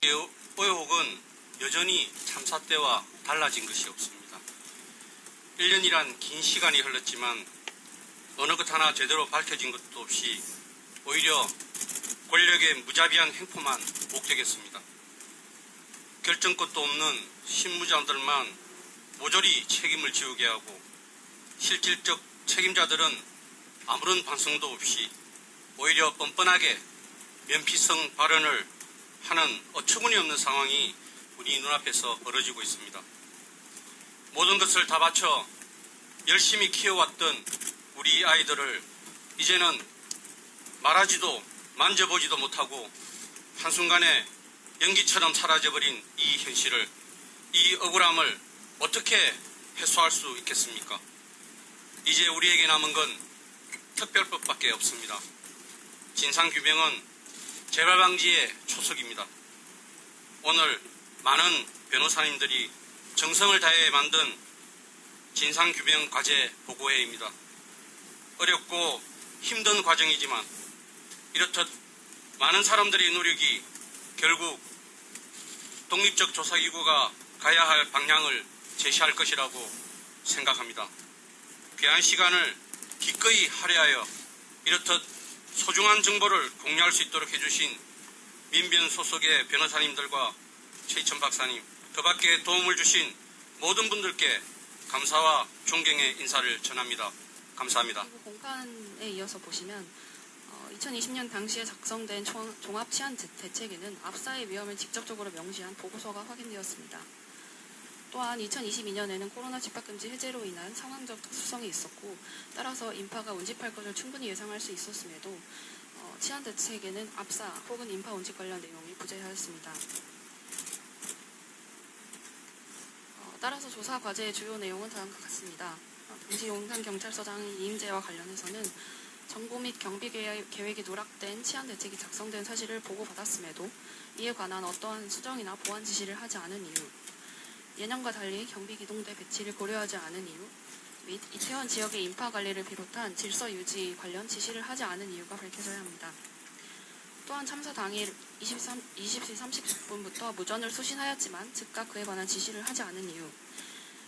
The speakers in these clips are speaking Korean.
이 의혹은 여전히 참사 때와 달라진 것이 없습니다. 1년이란 긴 시간이 흘렀지만 어느 것 하나 제대로 밝혀진 것도 없이 오히려 권력의 무자비한 행포만 목격했습니다. 결정권도 없는 신무장들만 모조리 책임을 지우게 하고 실질적 책임자들은 아무런 반성도 없이 오히려 뻔뻔하게 면피성 발언을 하는 어처구니 없는 상황이 우리 눈앞에서 벌어지고 있습니다. 모든 것을 다 바쳐 열심히 키워왔던 우리 아이들을 이제는 말하지도 만져보지도 못하고 한순간에 연기처럼 사라져버린 이 현실을 이 억울함을 어떻게 해소할 수 있겠습니까? 이제 우리에게 남은 건 특별법밖에 없습니다. 진상규명은 재발 방지의 초석입니다. 오늘 많은 변호사님들이 정성을 다해 만든 진상규명 과제 보고회입니다. 어렵고 힘든 과정이지만 이렇듯 많은 사람들의 노력이 결국 독립적 조사기구가 가야 할 방향을 제시할 것이라고 생각합니다. 귀한 시간을 기꺼이 할애하여 이렇듯 소중한 정보를 공유할 수 있도록 해주신 민변 소속의 변호사님들과 최희천 박사님, 그 밖에 도움을 주신 모든 분들께 감사와 존경의 인사를 전합니다. 감사합니다. 공판에 이어서 보시면 2020년 당시에 작성된 총- 종합 치안 대- 대책에는 압사의 위험을 직접적으로 명시한 보고서가 확인되었습니다. 또한 2022년에는 코로나 집합금지 해제로 인한 상황적 특수성이 있었고 따라서 인파가 운집할 것을 충분히 예상할 수 있었음에도 어, 치안 대책에는 압사 혹은 인파 운집 관련 내용이 부재하였습니다. 어, 따라서 조사 과제의 주요 내용은 다음과 같습니다. 어, 당시 용산 경찰서장 이임제와 관련해서는 정보 및 경비 계획- 계획이 누락된 치안 대책이 작성된 사실을 보고받았음에도 이에 관한 어떠한 수정이나 보완 지시를 하지 않은 이유, 예년과 달리 경비 기동대 배치를 고려하지 않은 이유, 및 이태원 지역의 인파 관리를 비롯한 질서 유지 관련 지시를 하지 않은 이유가 밝혀져야 합니다. 또한 참사 당일 23, 20시 30분부터 무전을 수신하였지만 즉각 그에 관한 지시를 하지 않은 이유,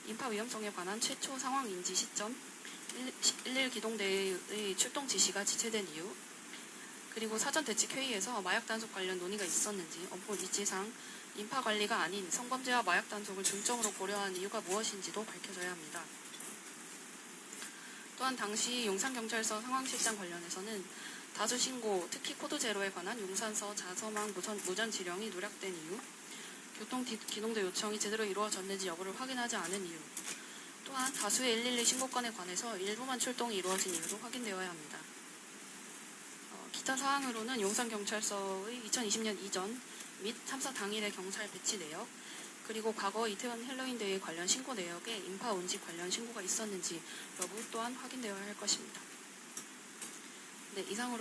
인파 위험성에 관한 최초 상황 인지 시점, 11 기동대의 출동 지시가 지체된 이유, 그리고 사전 대책 회의에서 마약 단속 관련 논의가 있었는지 업무 일지상 인파 관리가 아닌 성범죄와 마약 단속을 중점으로 고려한 이유가 무엇인지도 밝혀져야 합니다. 또한 당시 용산경찰서 상황실장 관련해서는 다수 신고, 특히 코드 제로에 관한 용산서 자서망 무전, 무전 지령이 누락된 이유, 교통 기- 기동대 요청이 제대로 이루어졌는지 여부를 확인하지 않은 이유, 또한 다수의 112 신고건에 관해서 일부만 출동이 이루어진 이유도 확인되어야 합니다. 어, 기타 사항으로는 용산경찰서의 2020년 이전 및 참사 당일의 경찰 배치 내역, 그리고 과거 이태원 헬로윈 데이 관련 신고 내역에 인파 운집 관련 신고가 있었는지 여부 또한 확인되어야 할 것입니다. 네, 이상으로